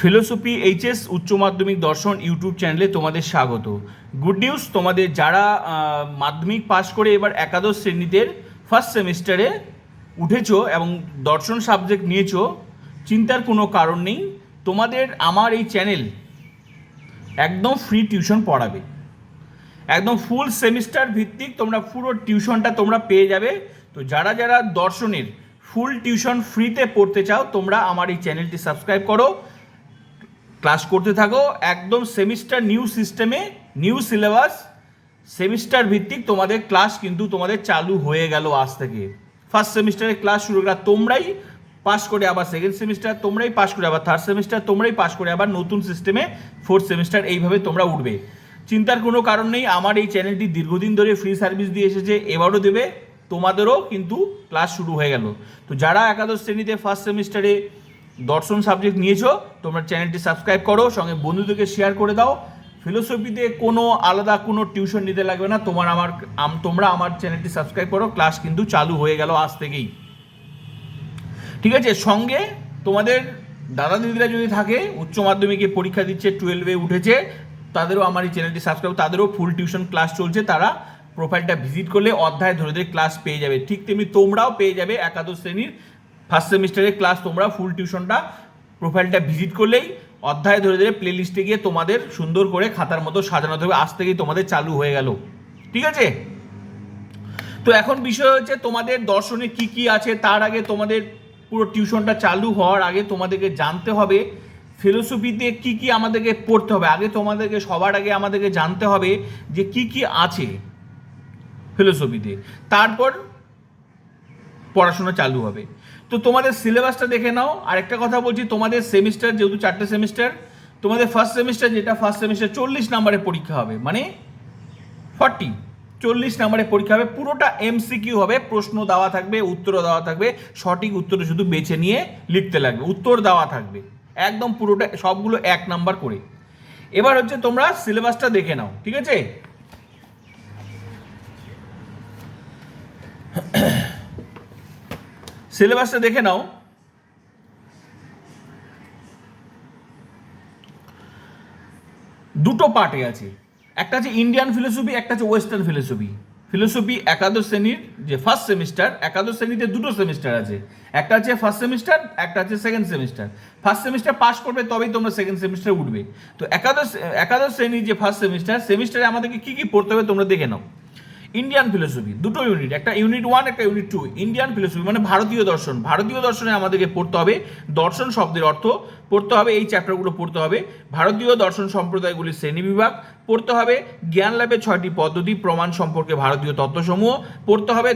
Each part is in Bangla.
ফিলোসফি এইচএস উচ্চ মাধ্যমিক দর্শন ইউটিউব চ্যানেলে তোমাদের স্বাগত। গুড নিউজ, তোমাদের যারা মাধ্যমিক পাস করে এবার একাদশ শ্রেণীতে ফার্স্ট সেমিস্টারে উঠেছো এবং দর্শন সাবজেক্ট নিয়েছো, চিন্তার কোনো কারণ নেই। তোমাদের আমার এই চ্যানেল একদম ফ্রি টিউশন পড়াবে। একদম ফুল সেমিস্টার ভিত্তিক তোমরা পুরো টিউশনটা তোমরা পেয়ে যাবে। তো যারা যারা দর্শনের ফুল টিউশন ফ্রিতে পড়তে চাও, তোমরা আমার এই চ্যানেলটি সাবস্ক্রাইব করো। ক্লাস করতে থাকো, একদম সেমিস্টার নিউ সিস্টেমে, নিউ সিলেবাস, সেমিস্টার ভিত্তিক তোমাদের ক্লাস কিন্তু তোমাদের চালু হয়ে গেল আজ থেকে। ফার্স্ট সেমিস্টারে ক্লাস শুরু করা, তোমরাই পাস করে আবার সেকেন্ড সেমিস্টার তোমরাই পাস করে আবার থার্ড সেমিস্টার তোমরাই পাস করে আবার নতুন সিস্টেমে ফোর্থ সেমিস্টার এইভাবে তোমরা উঠবে। চিন্তার কোনো কারণ নেই, আমার এই চ্যানেলটি দীর্ঘদিন ধরে ফ্রি সার্ভিস দিয়ে এসেছে, এবারও দেবে, তোমাদেরও কিন্তু ক্লাস শুরু হয়ে গেল। তো যারা একাদশ শ্রেণীতে ফার্স্ট সেমিস্টারে দর্শন সাবজেক্ট নিয়েছো, তোমরা চ্যানেলটি সাবস্ক্রাইব করো, সঙ্গে বন্ধুদেরকে শেয়ার করে দাও। ফিলোসফিতে কোনো আলাদা কোনো টিউশন নিতে লাগবে না, তোমার আমার তোমরা আমার চ্যানেলটি সাবস্ক্রাইব করো ক্লাস কিন্তু চালু হয়ে গেল আজ থেকেই। ঠিক আছে, সঙ্গে তোমাদের দাদা দিদিরা যদি থাকে, উচ্চ মাধ্যমিকে পরীক্ষা দিচ্ছে টুয়েলভে উঠেছে, তাদেরও আমার এই চ্যানেলটি সাবস্ক্রাইব তাদেরও ফুল টিউশন ক্লাস চলছে, তারা প্রোফাইলটা ভিজিট করলে অধ্যায় ধরে ধরে ক্লাস পেয়ে যাবে। ঠিক তেমনি তোমরাও পেয়ে যাবে একাদশ শ্রেণির ফার্স্ট সেমিস্টারের ক্লাস তোমরা ফুল টিউশনটা প্রোফাইলটা ভিজিট করলেই অধ্যায় ধরে ধরে প্লে লিস্টে গিয়ে তোমাদের সুন্দর করে খাতার মতো সাজানো হবে আজ থেকেই তোমাদের চালু হয়ে গেল। ঠিক আছে? তো এখন বিষয় হচ্ছে তোমাদের দর্শনে কি কি আছে, তার আগে তোমাদের পুরো টিউশনটা চালু হওয়ার আগে তোমাদেরকে জানতে হবে। ফিলোসফিতে কি কি আমাদেরকে পড়তে হবে? আগে তোমাদেরকে, সবার আগে আমাদেরকে জানতে হবে যে কি কি আছে ফিলোসফিতে তারপর পড়াশোনা চালু হবে। তো তোমাদের সিলেবাসটা দেখে নাও। আরেকটা কথা বলছি, তোমাদের সেমিস্টার যেহেতু চারটে সেমিস্টার তোমাদের ফার্স্ট সেমিস্টার যেটা ফার্স্ট সেমিস্টার চল্লিশ নাম্বারে পরীক্ষা হবে মানে ফর্টি চল্লিশ নাম্বারে পরীক্ষা হবে, পুরোটা এমসিকিউ হবে, প্রশ্ন দেওয়া থাকবে, উত্তর দেওয়া থাকবে, সঠিক উত্তর শুধু বেছে নিয়ে লিখতে লাগবে, উত্তর দেওয়া থাকবে, একদম পুরোটা, সবগুলো এক নাম্বার করে। এবার হচ্ছে তোমরা সিলেবাসটা দেখে নাও, ঠিক আছে? সিলেবাসটা দেখে নাও। দুটো পার্টে আছে। একটা আছে ইন্ডিয়ান ফিলোসফি, একটা আছে ওয়েস্টার্ন ফিলোসফি। ফিলোসফি একাদশ শ্রেণির যে ফার্স্ট সেমিস্টার একাদশ শ্রেণীতে দুটো সেমিস্টার আছে। একটা আছে ফার্স্ট সেমিস্টার একটা আছে second semester first semester pass করবে, তবেই তোমরা সেকেন্ড সেমিস্টার উঠবে। তো একাদশ একাদশ শ্রেণির যে ফার্স্ট সেমিস্টার সেমিস্টারে আমাদেরকে কী কী পড়তে হবে তোমরা দেখে নাও। ইন্ডিয়ান ফিলোসফি দুটো ইউনিট একটা ইউনিট ওয়ান একটা ইউনিট টু ইন্ডিয়ান ফিলোসফি মানে ভারতীয় দর্শন। ভারতীয় দর্শনে আমাদেরকে পড়তে হবে দর্শন শব্দের অর্থ, পড়তে হবে এই চ্যাপ্টারগুলো পড়তে হবে। ভারতীয় দর্শন সম্প্রদায়গুলির শ্রেণীবিভাগ, পড়তে হবে জ্ঞান লাভের ছয়টি পদ্ধতি, প্রমাণ সম্পর্কে ভারতীয় তত্ত্বসমূহ, পড়তে হবে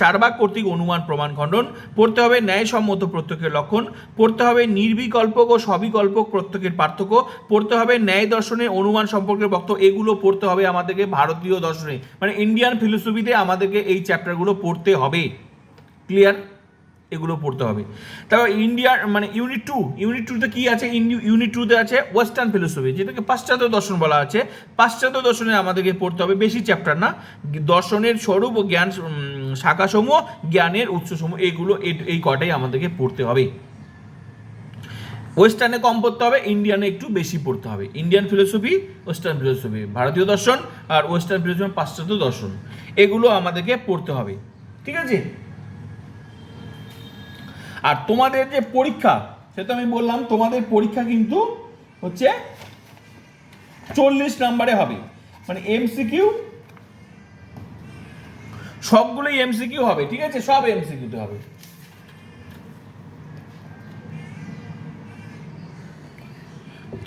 চারবাক কর্তৃক অনুমান, প্রমাণ খণ্ডন, পড়তে হবে ন্যায়সম্মত প্রত্যক্ষের লক্ষণ, পড়তে হবে নির্বিকল্পক ও সবিকল্পক প্রত্যক্ষের পার্থক্য, পড়তে হবে ন্যায় দর্শনের অনুমান সম্পর্কে বক্তব্য, এগুলো পড়তে হবে আমাদেরকে ভারতীয় দর্শনে। মানে ইন্ডিয়ান ফিলোসফিতে আমাদেরকে এই চ্যাপ্টারগুলো পড়তে হবে। ক্লিয়ার এগুলো পড়তে হবে। তারপর ইন্ডিয়ার মানে ইউনিট টু ইউনিট টুতে কি আছে? ইউনিট টুতে আছে ওয়েস্টার্ন ফিলোসফি যেটাকে পাশ্চাত্য দর্শন বলা আছে। পাশ্চাত্য দর্শনে আমাদেরকে পড়তে হবে বেশি চ্যাপ্টার না। দর্শনের স্বরূপ ও জ্ঞান শাখাসমূহ, জ্ঞানের উৎসসমূহ এইগুলো এই- এই কটাই আমাদেরকে পড়তে হবে। ওয়েস্টার্নে কম পড়তে হবে ইন্ডিয়ানে একটু বেশি পড়তে হবে। ইন্ডিয়ান ফিলোসফি ওয়েস্টার্ন ফিলোসফি ভারতীয় দর্শন আর ওয়েস্টার্ন ফিলোসফি পাশ্চাত্য দর্শন, এগুলো আমাদেরকে পড়তে হবে। ঠিক আছে? আর তোমাদের যে পরীক্ষা সেটা আমি বললাম, তোমাদের পরীক্ষা কিন্তু হচ্ছে চল্লিশ নাম্বারে হবে। মানে এমসিকিউ সবগুলোই এমসিকিউ হবে, ঠিক আছে? সব এমসিকিউতে হবে।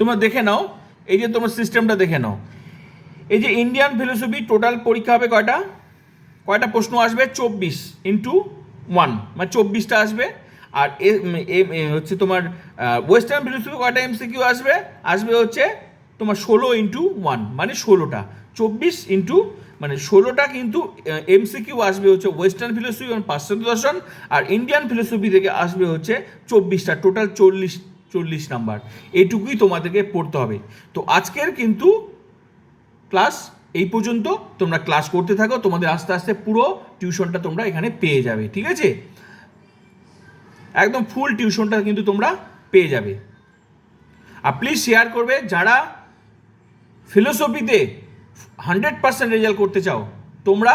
তোমরা দেখে নাও, এই যে তোমার সিস্টেমটা দেখে নাও। এই যে ইন্ডিয়ান ফিলোসফি টোটাল পরীক্ষা হবে কয়টা? কয়টা প্রশ্ন আসবে? চব্বিশ ইন্টু ওয়ান মানে চব্বিশটা আসবে। আর হচ্ছে তোমার ওয়েস্টার্ন ফিলোসফি কয়টা এমসিকিউ আসবে? আসবে হচ্ছে তোমার ষোলো ইন্টু ওয়ান মানে ষোলোটা। চব্বিশ ইন্টু মানে ষোলোটা কিন্তু এমসিকিউ আসবে হচ্ছে ওয়েস্টার্ন ফিলোসফি এবং পাশ্চাত্য দর্শন। আর ইন্ডিয়ান ফিলোসফি থেকে আসবে হচ্ছে চব্বিশটা টোটাল চল্লিশ চল্লিশ নাম্বার। এটুকুই তোমাদেরকে পড়তে হবে। তো আজকের কিন্তু ক্লাস এই পর্যন্ত। তোমরা ক্লাস করতে থাকো, তোমাদের আস্তে আস্তে পুরো টিউশনটা তোমরা এখানে পেয়ে যাবে, ঠিক আছে? একদম ফুল টিউশনটা কিন্তু তোমরা পেয়ে যাবে। আর প্লিজ শেয়ার করবে, যারা ফিলোসফিতে হান্ড্রেড পার্সেন্ট রেজাল্ট করতে চাও, তোমরা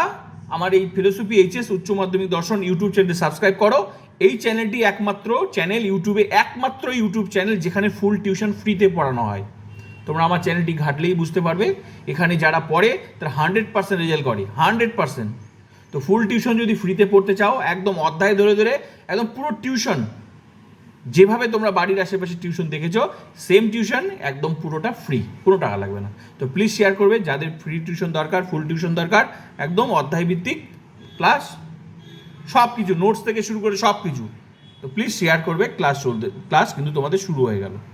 আমার এই ফিলোসফি এইচএস উচ্চ মাধ্যমিক দর্শন ইউটিউব চ্যানেলটি সাবস্ক্রাইব করো। এই চ্যানেলটি একমাত্র চ্যানেল ইউটিউবে একমাত্র ইউটিউব চ্যানেল যেখানে ফুল টিউশন ফ্রিতে পড়ানো হয়। তোমরা আমার চ্যানেলটি ঘাটলেই বুঝতে পারবে। এখানে যারা পড়ে, তারা হান্ড্রেড পার্সেন্ট রেজাল্ট করে। হান্ড্রেড পার্সেন্ট তো ফুল টিউশন যদি ফ্রিতে পড়তে চাও, একদম অধ্যায় ধরে ধরে, একদম পুরো টিউশন যেভাবে তোমরা বাড়ির আশেপাশে টিউশন দেখেছ সেম টিউশন একদম পুরোটা ফ্রি কোনো টাকা লাগবে না। তো প্লিজ শেয়ার করবে, যাদের ফ্রি টিউশন দরকার ফুল টিউশন দরকার, একদম অধ্যায় ভিত্তিক ক্লাস সব কিছু নোটস থেকে শুরু করে সব কিছু তো প্লিজ শেয়ার করবে ক্লাস চলতে ক্লাস কিন্তু তোমাদের শুরু হয়ে গেল।